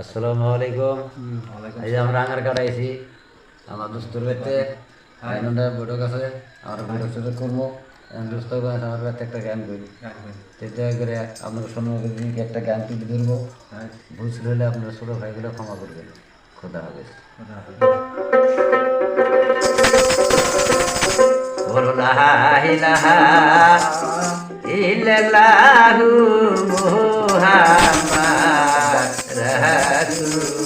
আসসালামু আলাইকুম এই যে আমরা আঙার কাটাইছি। আমার দোস্তর বেতে আইনটা বড় কাছে আমরা বড় সাথে করব। এখন দোস্ত কাছে আমার বেতে একটা গান করি। তেতে করে আপনার একটা গান তুলে ধরবো। ভুল হলে আপনার ছোটো ভাইগুলো ক্ষমা করবেন খোদা বলো ইল্লাল্লাহু মুহাম্মাদ Hallelujah.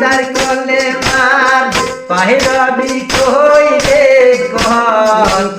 তার কলে মার। পাহিরবি কই রে কত